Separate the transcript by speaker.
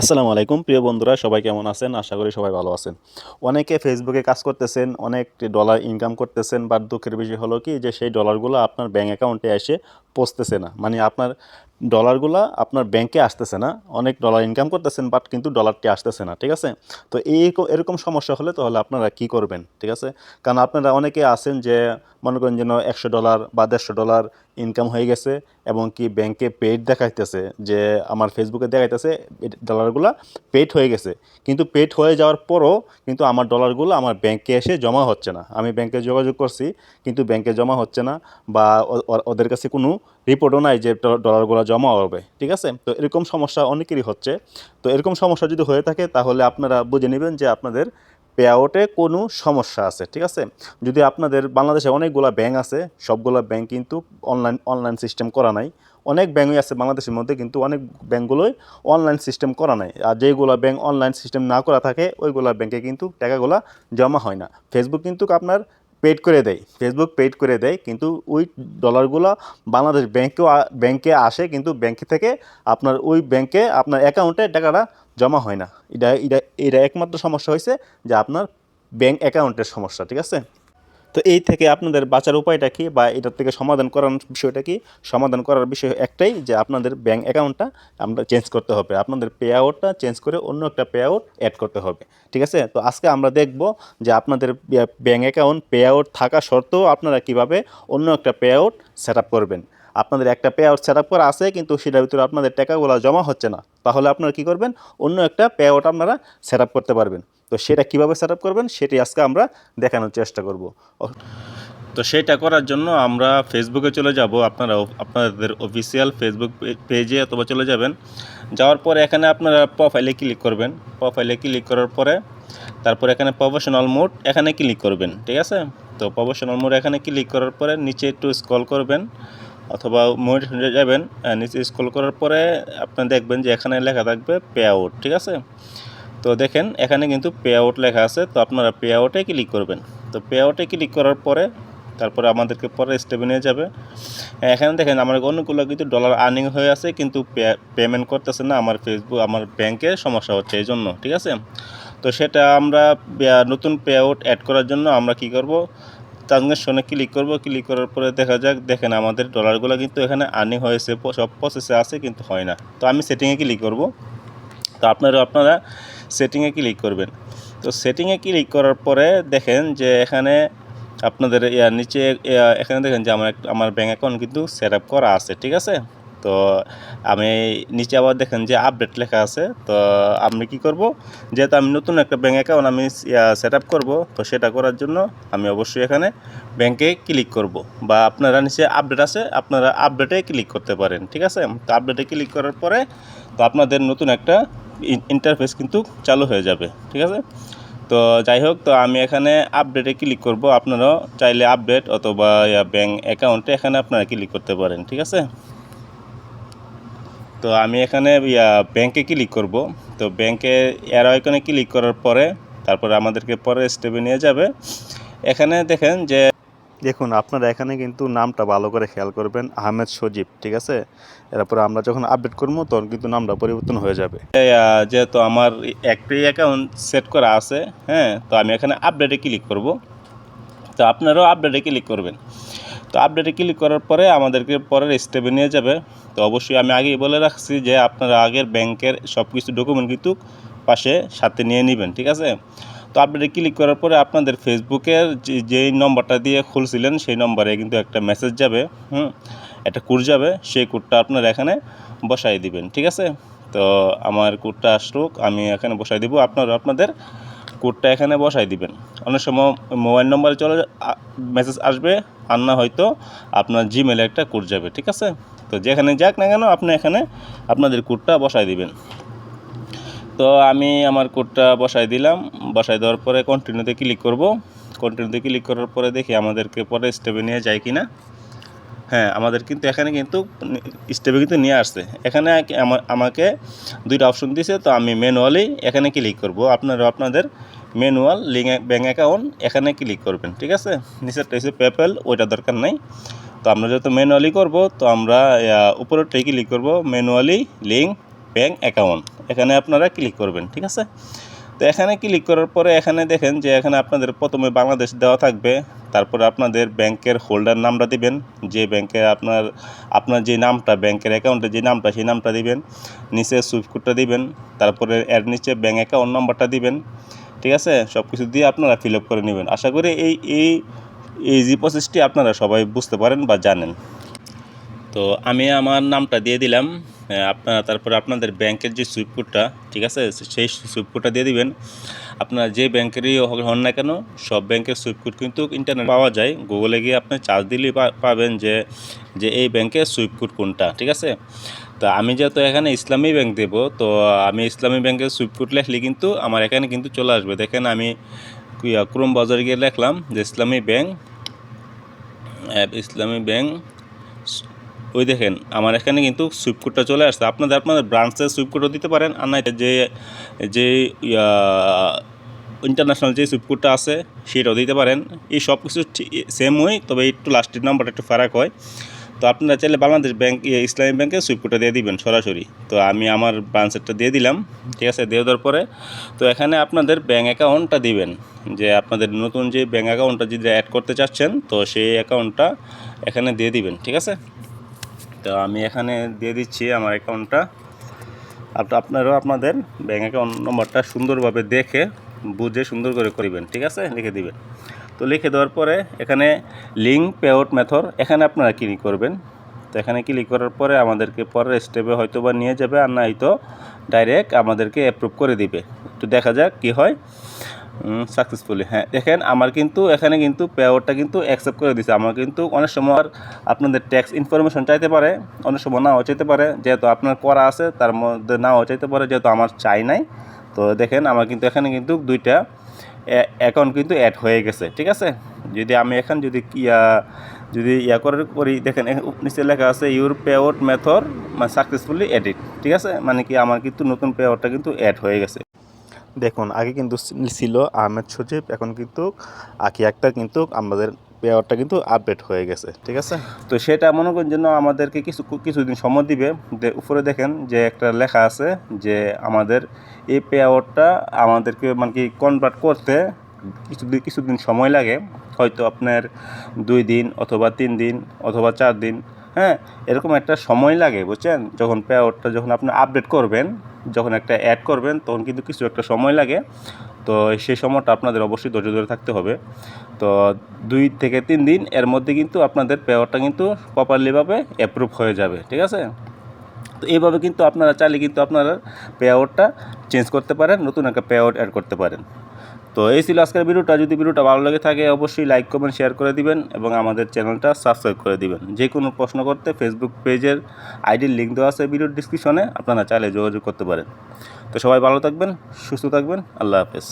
Speaker 1: আসসালামু আলাইকুম। প্রিয় বন্ধুরা, সবাই কেমন আছেন? আশা করি সবাই ভালো আছেন। অনেকে ফেসবুকে কাজ করতেছেন অনেক ডলার ইনকাম করতেছেন বা দুঃখের বিষয় হলো কি যে, সেই ডলারগুলো আপনার ব্যাঙ্ক অ্যাকাউন্টে এসে পৌঁছতেছে না। মানে আপনার ডলারগুলো আপনার ব্যাংকে আসতেছে না, অনেক ডলার ইনকাম করতেছেন বাট কিন্তু ডলারটি আসতেছে না, ঠিক আছে? তো এই এরকম সমস্যা হলে তাহলে আপনারা কি করবেন, ঠিক আছে? কারণ আপনারা অনেকে আছেন যে, মনে করেন যেন একশো ডলার বা দেড়শো ডলার ইনকাম হয়ে গেছে, এবং কি ব্যাংকে পেড দেখাইতেছে যে, আমার ফেসবুকে দেখাইতেছে ডলারগুলো পেড হয়ে গেছে। কিন্তু পেড হয়ে যাওয়ার পরও কিন্তু আমার ডলারগুলো আমার ব্যাংকে এসে জমা হচ্ছে না। আমি ব্যাংকে যোগাযোগ করছি, কিন্তু ব্যাংকে জমা হচ্ছে না, বা ওদের কাছে কোনো রিপোর্টও নাই যে ডলারগুলো জমা হবে, ঠিক আছে? তো এরকম সমস্যা অনেকেরই হচ্ছে। তো এরকম সমস্যা যদি হয়ে থাকে, তাহলে আপনারা বুঝে নেবেন যে আপনাদের পে আউটে কোনো সমস্যা আছে, ঠিক আছে? যদি আপনাদের বাংলাদেশে অনেকগুলো ব্যাংক আছে, সবগুলো ব্যাংক কিন্তু অনলাইন অনলাইন সিস্টেম করা নাই। অনেক ব্যাঙ্কই আছে বাংলাদেশের মধ্যে, কিন্তু অনেক ব্যাঙ্কগুলোই অনলাইন সিস্টেম করা নাই। আর যেগুলো ব্যাংক অনলাইন সিস্টেম না করা থাকে, ওইগুলো ব্যাঙ্কে কিন্তু টাকাগুলো জমা হয় না। ফেসবুক কিন্তু আপনার পেড করে দেয় ফেসবুক পেড করে দেয়, কিন্তু ওই ডলারগুলো বাংলাদেশ ব্যাংকেও ব্যাংকে আসে, কিন্তু ব্যাংক থেকে আপনার ওই ব্যাংকে আপনার অ্যাকাউন্টে টাকাটা জমা হয় না। এটা এটা এটা একমাত্র সমস্যা হয়েছে যে আপনার ব্যাংক অ্যাকাউন্টের সমস্যা, ঠিক আছে? তো এই থেকে আপনাদের বাঁচার উপায়টা কি বা এটার থেকে সমাধান করার বিষয়টা কি? সমাধান করার বিষয় একটাই যে আপনাদের ব্যাঙ্ক অ্যাকাউন্টটা আমরা চেঞ্জ করতে হবে। আপনাদের পে আউটটা চেঞ্জ করে অন্য একটা পে আউট অ্যাড করতে হবে। ঠিক আছে? তো আজকে আমরা দেখব যে আপনাদের ব্যাঙ্ক অ্যাকাউন্ট পে আউট থাকা সত্ত্বেও আপনারা কীভাবে অন্য একটা পে আউট সেট করবেন। আপনাদের একটা পে আউট সেট আপ করা আছে, কিন্তু সেটার ভিতরে আপনাদের টাকাগুলো জমা হচ্ছে না। তাহলে আপনারা কি করবেন? অন্য একটা পে আউট আপনারা সেট আপ করতে পারবেন। তো সেটা কীভাবে সেট আপ করবেন? সেটি আজকে আমরা দেখানোর চেষ্টা করব। তো সেটা করার জন্য আমরা ফেসবুকে চলে যাব। আপনারা আপনাদের অফিসিয়াল ফেসবুক পেজে অথবা চলে যাবেন। যাওয়ার পরে এখানে আপনারা প্রোফাইলে ক্লিক করবেন। প্রোফাইলে ক্লিক করার পরে তারপর এখানে প্রফেশনাল মোড এখানে ক্লিক করবেন। ঠিক আছে? তো প্রফেশনাল মোড এখানে ক্লিক করার পরে নিচে একটু স্ক্রল করবেন। অথবা মোড যাবেন নিচে স্ক্রল করার পরে আপনি দেখবেন যে এখানে লেখা থাকবে পে আউট ঠিক আছে? তো দেখেন, এখানে কিন্তু পে আউট লেখা আছে, তো আপনারা পে আউটে ক্লিক করবেন। তো পে আউটে ক্লিক করার পরে তারপরে আমাদেরকে পরে স্টেপে নিয়ে যাবে। এখানে দেখেন, আমার অনেকগুলো কিন্তু ডলার আর্নিং হয়ে আছে, কিন্তু পেমেন্ট করতেছে না আমার ফেসবুক আমার ব্যাংকে সমস্যা হচ্ছে, এই জন্য, ঠিক আছে? তো সেটা আমরা নতুন পে আউট অ্যাড করার জন্য আমরা কি করব? ট্রানজ্যাকশনে ক্লিক করব ক্লিক করার পরে দেখা যাক, দেখেন আমাদের ডলারগুলো কিন্তু এখানে আর্নিং হয়েছে সব প্রসেসে আছে কিন্তু হয় না। তো আমি সেটিংয়ে ক্লিক করব। তো আপনারা আপনারা সেটিংয়ে ক্লিক করবেন। তো সেটিংয়ে ক্লিক করার পরে দেখেন যে এখানে আপনাদের নিচে এখানে দেখেন যে আমার আমার ব্যাঙ্ক অ্যাকাউন্ট কিন্তু সেট আপ করা আছে, ঠিক আছে? তো আমি নিচে আবার দেখেন যে আপডেট লেখা আছে। তো আমি কি করব? যেহেতু আমি নতুন একটা ব্যাঙ্ক অ্যাকাউন্ট আমি সেট আপ করব, তো সেটা করার জন্য আমি অবশ্যই এখানে ব্যাংকে ক্লিক করব। বা আপনারা নিচে আপডেট আছে, আপনারা আপডেটে ক্লিক করতে পারেন, ঠিক আছে? তো আপডেটে ক্লিক করার পরে তো আপনাদের নতুন একটা ইন্টারফেস কিন্তু চালু হয়ে যাবে, ঠিক আছে? তো যাই হোক, তো আমি এখানে আপডেটে ক্লিক করব। আপনারাও চাইলে আপডেট অথবা ব্যাঙ্ক অ্যাকাউন্টে এখানে আপনারা ক্লিক করতে পারেন, ঠিক আছে? তো আমি এখানে ব্যাংকে ক্লিক করব? তো ব্যাংকে এর আইকনে ক্লিক করার পরে তারপরে আমাদেরকে পরে স্টেপে নিয়ে যাবে। এখানে দেখেন যে দেখুন আপনারা এখানে কিন্তু নামটা ভালো করে খেয়াল করবেন আহমেদ সজীব ঠিক আছে? এরপরে আমরা যখন আপডেট করব তখন কিন্তু নামটা পরিবর্তন হয়ে যাবে। যেহেতু আমার একটাই অ্যাকাউন্ট সেট করা আছে হ্যাঁ তো আমি এখানে আপডেটে ক্লিক করব? তো আপনারাও আপডেটে ক্লিক করবেন? তো আপডেটে ক্লিক করার পরে আমাদেরকে পরের স্টেপে নিয়ে যাবে। তো অবশ্যই আমি আগেই বলে রাখছি যে আপনারা আগের ব্যাংকের সব কিছু ডকুমেন্ট কিন্তু পাশে সাথে নিয়ে নেবেন, ঠিক আছে? তো আপডেটে ক্লিক করার পরে আপনাদের ফেসবুকের যে- যেই নম্বরটা দিয়ে খুলছিলেন, সেই নম্বরে কিন্তু একটা মেসেজ যাবে, হুম? একটা কোড যাবে, সেই কোডটা আপনারা এখানে বসাই দিবেন, ঠিক আছে? তো আমার কোডটা আসুক, আমি এখানে বসাই দিব। আপনারা আপনাদের কোডটা এখানে বসাই দিবেন। অনেক সময় মোবাইল নম্বরে চলে মেসেজ আসবে, আর না হয়তো আপনার জিমেলে একটা কোড যাবে, ঠিক আছে? তো যেখানে যাক না কেন, আপনি এখানে আপনাদের কোডটা বসাই দিবেন। তো আমি আমার কোডটা বসাই দিলাম, বসাই দেওয়ার পরে কন্টিনিউতে ক্লিক করব। কন্টিনিউতে ক্লিক করার পরে দেখি আমাদেরকে পরে স্টেপে নিয়ে যায় কি না হ্যাঁ আমাদের কিন্তু এখানে কিন্তু স্টেপে কিন্তু নিয়ে আসছে। এখানে আমাকে দুইটা অপশন দিয়েছে তো আমি ম্যানুয়ালি এখানে ক্লিক করব। আপনারা, আপনাদের ম্যানুয়াল লিঙ্ক ব্যাঙ্ক অ্যাকাউন্ট এখানে ক্লিক করবেন, ঠিক আছে? নিচেরটা হচ্ছে পেপ্যাল ওইটা দরকার নাই। তো আমরা যেহেতু ম্যানুয়ালি করব, তো আমরা উপরেরটাই ক্লিক করব ম্যানুয়ালি লিঙ্ক ব্যাঙ্ক অ্যাকাউন্ট এখানে আপনারা ক্লিক করবেন, ঠিক আছে? তো এখানে ক্লিক করার পরে এখানে দেখেন যে এখানে আপনাদের প্রথমে বাংলাদেশ দেওয়া থাকবে। তারপরে আপনাদের ব্যাংকের হোল্ডার নামটা দিবেন। যে ব্যাংকে আপনার আপনার যে নামটা, ব্যাংকের অ্যাকাউন্টে যে নামটা, সেই নামটা দিবেন। নিচে সুইফট কোডটা দিবেন। তারপরে এর নিচে ব্যাঙ্ক অ্যাকাউন্ট নাম্বারটা দিবেন। ঠিক আছে? সব কিছু দিয়ে আপনারা ফিল আপ করে নেবেন। আশা করি এই এই এই জি প্রসেসটি আপনারা সবাই বুঝতে পারেন বা জানেন। তো আমি আমার নামটা দিয়ে দিলাম আপনারা তারপরে আপনাদের ব্যাংকের যে সুইপ কোডটা ঠিক আছে? সেই সুইপ কোডটা দিয়ে দিবেন। আপনারা যে ব্যাংকেরই হন না কেন, সব ব্যাংকের সুইপ কোড কিন্তু ইন্টারনেট পাওয়া যায়। গুগলে গিয়ে আপনি চার্জ দিলেই পাবেন যে যে এই ব্যাংকের সুইপ কোড কোনটা, ঠিক আছে? তো আমি যেহেতু এখানে ইসলামী ব্যাংক দেব, তো আমি ইসলামী ব্যাংকের সুইপ কোড লেখলে কিন্তু আমার এখানে কিন্তু চলে আসবে। দেখেন আমি ক্রোম বাজারে গিয়ে লিখলাম যে, ইসলামী ব্যাংক ইসলামী ব্যাংক ওই দেখেন আমার এখানে কিন্তু সুইপ কোডটা চলে আসছে। আপনাদের আপনাদের ব্রাঞ্চের সুইপ কোডও দিতে পারেন আর না যে যে ইন্টারন্যাশনাল যে সুইপ কোডটা আছে সেটাও দিতে পারেন। এই সব কিছু সেম হয় তবে একটু লাস্টের নাম্বারটা একটু ফারাক হয়। তো আপনারা চাইলে বাংলাদেশ ব্যাংক ইয়ে, ইসলামী ব্যাংকে সুইপ কোডটা দিয়ে দিবেন সরাসরি। তো আমি আমার ব্রাঞ্চেরটা দিয়ে দিলাম ঠিক আছে? দিয়ে দেওয়ার পরে তো এখানে আপনাদের ব্যাঙ্ক অ্যাকাউন্টটা দিবেন। যে আপনাদের নতুন যে ব্যাঙ্ক অ্যাকাউন্টটা যদি অ্যাড করতে চাচ্ছেন তো সেই অ্যাকাউন্টটা এখানে দিয়ে দিবেন ঠিক আছে? তো আমি এখানে দিয়ে দিচ্ছি আমার অ্যাকাউন্টটা। আপ- আপনারাও আপনাদের ব্যাঙ্ক অ্যাকাউন্ট নম্বরটা সুন্দরভাবে দেখে, বুঝে সুন্দর করে করিবেন, ঠিক আছে? লিখে দিবেন। তো লিখে দেওয়ার পরে এখানে লিঙ্ক পেআউট মেথড এখানে আপনারা ক্লিক করবেন? তো এখানে ক্লিক করার পরে আমাদেরকে পরের স্টেপে হয়তো বা নিয়ে যাবে, আর না হয়তো ডাইরেক্ট আমাদেরকে অ্যাপ্রুভ করে দিবে। একটু দেখা যাক কি হয়। সাকসেসফুলি হ্যাঁ। দেখেন, আমার কিন্তু এখানে কিন্তু পেআউটটা কিন্তু অ্যাকসেপ্ট করে দিছে। আমার কিন্তু অনেক সময় আপনাদের ট্যাক্স ইনফরমেশন চাইতে পারে, অনেক সময় নাও চাইতে পারে। যেহেতু আপনার করা আছে, তার মধ্যে নাও চাইতে পারে, যেহেতু আমার চাই নাই। তো দেখেন, আমার কিন্তু এখানে কিন্তু দুইটা অ্যাকাউন্ট কিন্তু অ্যাড হয়ে গেছে, ঠিক আছে? যদি আমি এখন যদি ইয়া যদি ইয়া করে করি, দেখেন নিচে লেখা আছে ইউর পেআউট মেথড মানে সাকসেসফুলি এডিট ঠিক আছে? মানে কি আমার কিন্তু নতুন পেআউটটা কিন্তু অ্যাড হয়ে গেছে। দেখুন, আগে কিন্তু ছিল আহমেদ সচিব এখন কিন্তু আকি একটা কিন্তু আমাদের পেয়ারটা কিন্তু আপডেট হয়ে গেছে, ঠিক আছে? তো সেটা মনে করেন জন্য আমাদেরকে কিছু কিছুদিন সময় দিবে। যে উপরে দেখেন যে একটা লেখা আছে যে আমাদের এই পেয়ারটা আমাদেরকে মানে কি কনভার্ট করতে কিছুদিন কিছুদিন সময় লাগে। হয়তো আপনার দুই দিন অথবা তিন দিন অথবা চার দিন হ্যাঁ এরকম একটা সময় লাগে, বুঝছেন? যখন পেয়ারটা যখন আপনি আপডেট করবেন, যখন একটা অ্যাড করবেন, তখন কিন্তু কিছু একটা সময় লাগে। তো সেই সময়টা আপনাদের অবশ্যই ধৈর্য ধরে থাকতে হবে। তো দুই থেকে তিন দিন এর মধ্যে কিন্তু আপনাদের পেয়ারটা কিন্তু প্রপারলিভাবে অ্যাপ্রুভ হয়ে যাবে, ঠিক আছে? তো এইভাবে কিন্তু আপনারা চাইলে কিন্তু আপনারা পেআউটটা চেঞ্জ করতে পারেন, নতুন একটা পেআউট অ্যাড করতে পারেন। তো এই ছিল আজকের ভিডিওটা। যদি ভিডিওটা ভালো লেগে থাকে, অবশ্যই লাইক কমেন্ট শেয়ার করে দিবেন এবং আমাদের চ্যানেলটা সাবস্ক্রাইব করে দিবেন। যে কোনো প্রশ্ন করতে ফেসবুক পেজের আইডির লিঙ্ক দেওয়া আছে ভিডিওর ডিসক্রিপশনে আপনারা চাইলে যোগাযোগ করতে পারেন। তো সবাই ভালো থাকবেন, সুস্থ থাকবেন। আল্লাহ হাফেজ।